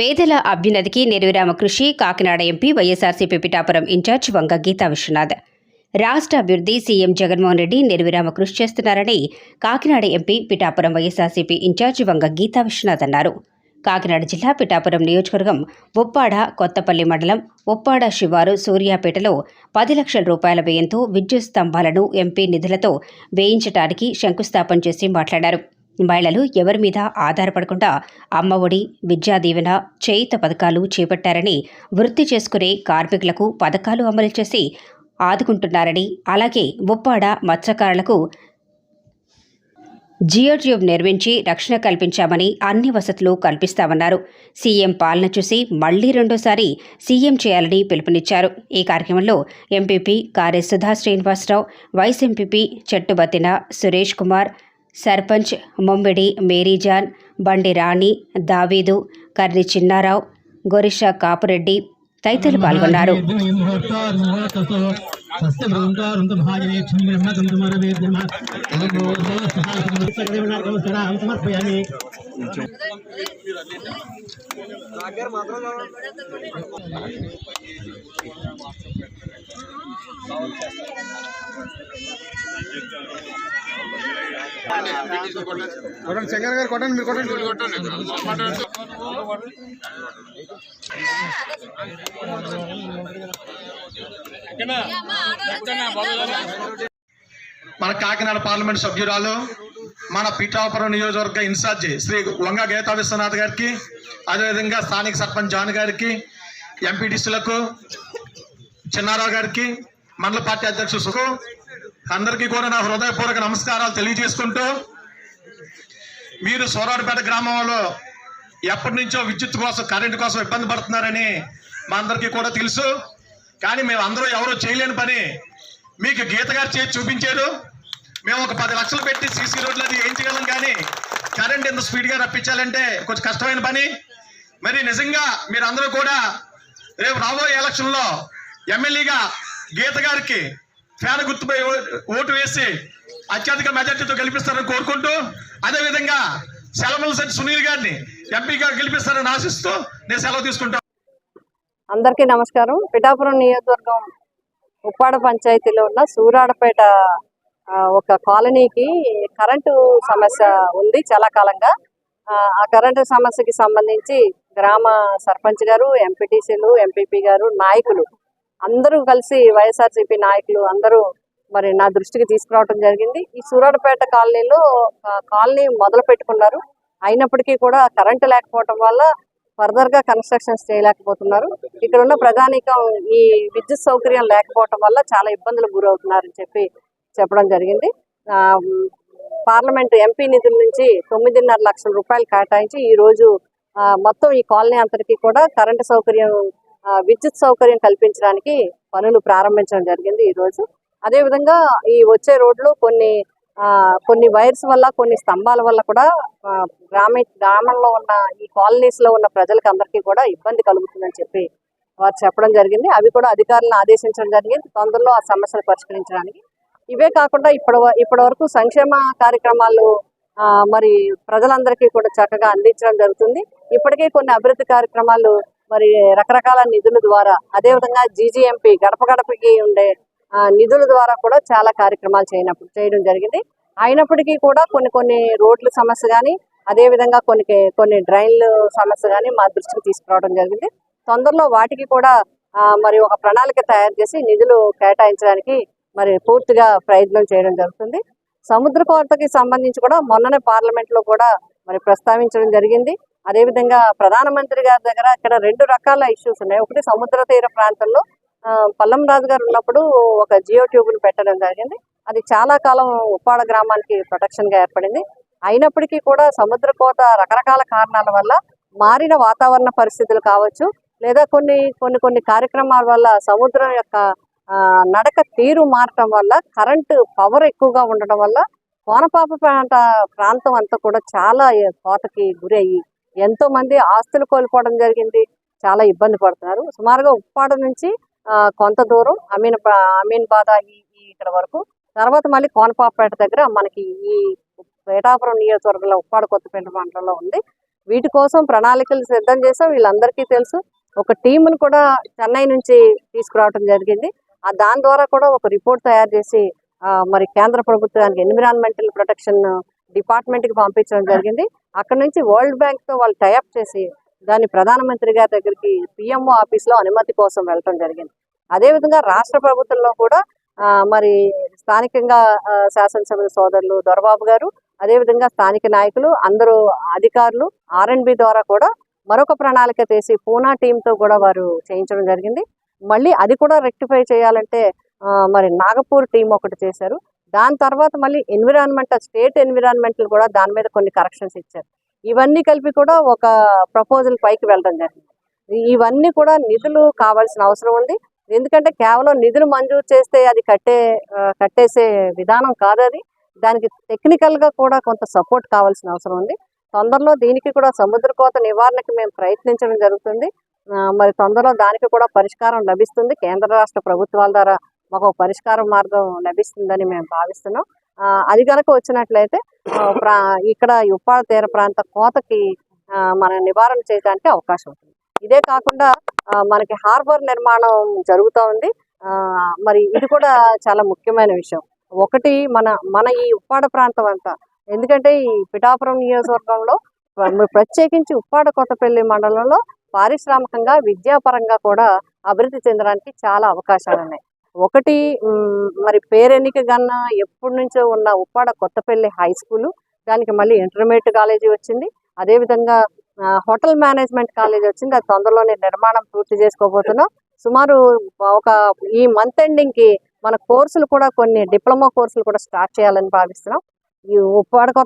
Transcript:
పేదల అభ్యున్నతికి నిర్విరామ కృషి కాకినాడ ఎంపీ వైఎస్ఆర్సీపీ పిఠాపురం ఇన్ఛార్జ్ వంగ గీతా విశ్వనాథ్. రాష్ట్ర అభివృద్ధి సీఎం జగన్మోహన్ రెడ్డి నిర్విరామ కృషి చేస్తున్నారని కాకినాడ ఎంపీ పిఠాపురం వైఎస్ఆర్సీపీ ఇన్ఛార్జ్ వంగ గీతా విశ్వనాథ్ అన్నారు. కాకినాడ జిల్లా పిఠాపురం నియోజకవర్గం ఉప్పాడ కొత్తపల్లి మండలం ఉప్పాడ శివారు సూర్యాపేటలో పది లక్షల రూపాయల వ్యయంతో విద్యుత్ స్తంభాలను ఎంపీ నిధులతో వేయించడానికి శంకుస్థాపన చేసి మాట్లాడారు. మహిళలు ఎవరి మీద ఆధారపడకుండా అమ్మఒడి విద్యా దీవెన చేయుత పథకాలు చేపట్టారని వృత్తి చేసుకునే కార్మికులకు పథకాలు అమలు చేసి ఆదుకుంటున్నారని అలాగే ఉప్పాడ మత్స్యకారులకు జియోట్యూబ్ నిర్మించి రక్షణ కల్పించామని అన్ని వసతులు కల్పిస్తామన్నారు. సీఎం పాలన చూసి మళ్ళీ రెండోసారి సీఎం చేయాలని పిలుపునిచ్చారు. ఈ కార్యక్రమంలో MPP Kare Sudha Srinivasarao vice MPP Chettubattina Suresh Kumar sarpanch Mommidi Mary John Bandi Rani Daveedu Karri Chinnarao గొరిషా కాపురెడ్డి తదితరులు పాల్గొన్నారు. కొట్టండి శంకర్ గారు కొట్టండి మీరు కొట్టండి మన కాకినాడ పార్లమెంట్ సభ్యురాలు మన పిఠాపురం నియోజకవర్గ ఇన్ఛార్జి శ్రీ వంగ గీతా విశ్వనాథ్ గారికి అదేవిధంగా స్థానిక సర్పంచ్ జాన్ గారికి ఎంపీటీసీలకు చిన్నారావు గారికి మండల పార్టీ అధ్యక్షుడు సుఖం అందరికీ కూడా నా హృదయపూర్వక నమస్కారాలు తెలియజేసుకుంటూ మీరు సోరాడుపేట గ్రామంలో ఎప్పటి నుంచో విద్యుత్ కోసం కరెంటు కోసం ఇబ్బంది పడుతున్నారని మా అందరికీ కూడా తెలుసు. కానీ మేము అందరూ ఎవరో చేయలేని పని. మీకు గీత గారు చేసి చూపించారు. మేము ఒక పది లక్షలు పెట్టి సీసీ రోడ్లు అది వేయించగలం కానీ కరెంట్ ఎంత స్పీడ్గా రప్పించాలంటే కొంచెం కష్టమైన పని. మరి నిజంగా మీరు కూడా రేపు రాబోయే ఎలక్షన్లో ఎమ్మెల్యేగా గీత గారికి ఫ్యాన్ గుర్తుపై ఓటు వేసి అత్యధిక మెజార్టీతో గెలిపిస్తారని కోరుకుంటూ అదేవిధంగా సెలవుల సెట్ సునీల్ గారిని ఎంపీగా గెలిపిస్తారని ఆశిస్తూ నేను సెలవు తీసుకుంటాను అందరికీ నమస్కారం. పిఠాపురం నియోజకవర్గం ఉప్పాడ పంచాయతీలో ఉన్న సూరాడపేట ఒక కాలనీకి కరెంటు సమస్య ఉంది చాలా కాలంగా. ఆ, ఆ కరెంటు సమస్యకి సంబంధించి గ్రామ సర్పంచ్ గారు ఎంపీటీసీలు ఎంపీపీ గారు నాయకులు అందరూ కలిసి వైఎస్ఆర్సీపీ నాయకులు అందరూ మరి నా దృష్టికి తీసుకురావడం జరిగింది. ఈ సూరాడపేట కాలనీలో కాలనీ మొదలు పెట్టుకున్నారు. అయినప్పటికీ కూడా కరెంటు లేకపోవటం వల్ల ఫర్దర్గా కన్స్ట్రక్షన్స్ చేయలేకపోతున్నారు. ఇక్కడ ఉన్న ప్రధానికం ఈ విద్యుత్ సౌకర్యం లేకపోవటం వల్ల చాలా ఇబ్బందులు గురవుతున్నారని చెప్పి చెప్పడం జరిగింది. పార్లమెంట్ ఎంపీ నిధుల నుంచి తొమ్మిదిన్నర లక్షల రూపాయలు కేటాయించి ఈ రోజు మొత్తం ఈ కాలనీ అంతటికీ కూడా కరెంటు సౌకర్యం విద్యుత్ సౌకర్యం కల్పించడానికి పనులు ప్రారంభించడం జరిగింది ఈరోజు అదేవిధంగా ఈ వచ్చే రోడ్లు కొన్ని కొన్ని వైర్స్ వల్ల కొన్ని స్తంభాల వల్ల కూడా గ్రామీ గ్రామంలో ఉన్న ఈ కాలనీస్లో ఉన్న ప్రజలకు అందరికీ కూడా ఇబ్బంది కలుగుతుందని చెప్పి వారు చెప్పడం జరిగింది. అవి కూడా అధికారులను ఆదేశించడం జరిగింది. తొందరలో ఆ సమస్యలు పరిష్కరించడానికి. ఇవే కాకుండా ఇప్పటి వ- ఇప్పటి వరకు సంక్షేమ కార్యక్రమాలు మరి ప్రజలందరికీ కూడా చక్కగా అందించడం జరుగుతుంది. ఇప్పటికే కొన్ని అభివృద్ధి కార్యక్రమాలు మరి రకరకాల నిధుల ద్వారా అదేవిధంగా జీజీఎంపీ గడప గడపకి ఉండే నిధుల ద్వారా కూడా చాలా కార్యక్రమాలు చేయనప్పుడు చేయడం జరిగింది. అయినప్పటికీ కూడా కొన్ని కొన్ని రోడ్ల సమస్య కానీ అదేవిధంగా కొన్ని కొన్ని డ్రైన్ల సమస్య కానీ మా దృష్టికి తీసుకురావడం జరిగింది. తొందరలో వాటికి కూడా మరి ఒక ప్రణాళిక తయారు చేసి నిధులు కేటాయించడానికి మరి పూర్తిగా ప్రయత్నం చేయడం జరుగుతుంది. సముద్ర కోరతకి సంబంధించి కూడా మొన్ననే పార్లమెంట్లో కూడా మరి ప్రస్తావించడం జరిగింది. అదేవిధంగా ప్రధానమంత్రి గారి దగ్గర ఇక్కడ రెండు రకాల ఇష్యూస్ ఉన్నాయి. ఒకటి సముద్ర తీర ప్రాంతంలో పల్లం రాజు గారు ఉన్నప్పుడు ఒక జియో ట్యూబ్ను పెట్టడం జరిగింది. అది చాలా కాలం ఉప్పాడ గ్రామానికి ప్రొటెక్షన్గా ఏర్పడింది. అయినప్పటికీ కూడా సముద్ర కోత రకరకాల కారణాల వల్ల మారిన వాతావరణ పరిస్థితులు కావచ్చు లేదా కొన్ని కొన్ని కొన్ని కార్యక్రమాల వల్ల సముద్రం యొక్క నడక తీరు మారటం వల్ల కరెంటు పవర్ ఎక్కువగా ఉండటం వల్ల కోనపాప ప్రాంత ప్రాంతం అంతా కూడా చాలా కోతకి గురయ్యి ఎంతో మంది ఆస్తులు కోల్పోవడం జరిగింది. చాలా ఇబ్బంది పడుతున్నారు. సుమారుగా ఉప్పాడ నుంచి కొంత దూరం అమీన్ అమీన్ బాదా ఈ ఇక్కడ వరకు. తర్వాత మళ్ళీ కోనపాపేట దగ్గర మనకి ఈ పేటాపురం నియోజకవర్గంలో ఉప్పాడ కొత్తపేట మండలంలో ఉంది. వీటి కోసం ప్రణాళికలు సిద్ధం చేసాం వీళ్ళందరికీ తెలుసు. ఒక టీమును కూడా చెన్నై నుంచి తీసుకురావడం జరిగింది. ఆ దాని ద్వారా కూడా ఒక రిపోర్ట్ తయారు చేసి మరి కేంద్ర ప్రభుత్వానికి ఎన్విరాన్మెంటల్ ప్రొటెక్షన్ డిపార్ట్మెంట్కి పంపించడం జరిగింది. అక్కడ నుంచి వరల్డ్ బ్యాంక్తో వాళ్ళు టైఅప్ చేసి దాన్ని ప్రధానమంత్రి గారి దగ్గరికి పిఎంఓ ఆఫీస్లో అనుమతి కోసం వెళ్ళటం జరిగింది. అదేవిధంగా రాష్ట్ర ప్రభుత్వంలో కూడా మరి స్థానికంగా ఆ, శాసనసభ్యుల సోదరులు దొరబాబు గారు అదేవిధంగా స్థానిక నాయకులు అందరూ అధికారులు ఆర్ఎండ్బి ద్వారా కూడా మరొక ప్రణాళిక చేసి పూనా టీంతో కూడా వారు చేయించడం జరిగింది. మళ్ళీ అది కూడా రెక్టిఫై చేయాలంటే మరి నాగపూర్ టీం ఒకటి చేశారు. దాని తర్వాత మళ్ళీ ఎన్విరాన్మెంట్ స్టేట్ ఎన్విరాన్మెంట్లు కూడా దాని మీద కొన్ని కరెక్షన్స్ ఇచ్చారు. ఇవన్నీ కలిపి కూడా ఒక ప్రపోజల్ పైకి వెళ్ళడం జరిగింది. ఇవన్నీ కూడా నిధులు కావాల్సిన అవసరం ఉంది. ఎందుకంటే కేవలం నిధులు మంజూరు చేస్తే అది కట్టే కట్టేసే విధానం కాదు అది. దానికి టెక్నికల్గా కూడా కొంత సపోర్ట్ కావాల్సిన అవసరం ఉంది. తొందరలో దీనికి కూడా సముద్ర కోత నివారణకి మేము ప్రయత్నించడం జరుగుతుంది. మరి తొందరలో దానికి కూడా పరిష్కారం లభిస్తుంది. కేంద్ర రాష్ట్ర ప్రభుత్వాల ద్వారా మాకు పరిష్కార మార్గం లభిస్తుందని మేము భావిస్తున్నాం. అది కనుక వచ్చినట్లయితే ప్రా- ఇక్కడ ఈ ఉప్పాడ తీర ప్రాంత కోతకి మన నివారణ చేయడానికి అవకాశం ఉంటుంది. ఇదే కాకుండా మనకి హార్బర్ నిర్మాణం జరుగుతూ ఉంది. మరి ఇది కూడా చాలా ముఖ్యమైన విషయం. ఒకటి మన మన ఈ ఉప్పాడ ప్రాంతం అంతా. ఎందుకంటే ఈ పిఠాపురం నియోజకవర్గంలో ప్రత్యేకించి ఉప్పాడ కొత్తపల్లి మండలంలో పారిశ్రామికంగా విద్యాపరంగా కూడా అభివృద్ధి చెందడానికి చాలా అవకాశాలు ఉన్నాయి ఒకటి మరి పేరెన్నిక గన్న ఎప్పటి నుంచో ఉన్న ఉప్పాడ కొత్తపల్లి హై స్కూల్ దానికి మళ్ళీ ఇంటర్మీడియట్ కాలేజీ వచ్చింది. అదేవిధంగా హోటల్ మేనేజ్మెంట్ కాలేజ్ వచ్చింది. అది తొందరలోనే నిర్మాణం పూర్తి చేసుకోబోతున్నాం. సుమారు ఒక ఈ మంత్ ఎండింగ్కి మన కోర్సులు కూడా కొన్ని డిప్లొమా కోర్సులు కూడా స్టార్ట్ చేయాలని భావిస్తున్నాం. ఈ ఉప్పాడ కొత్త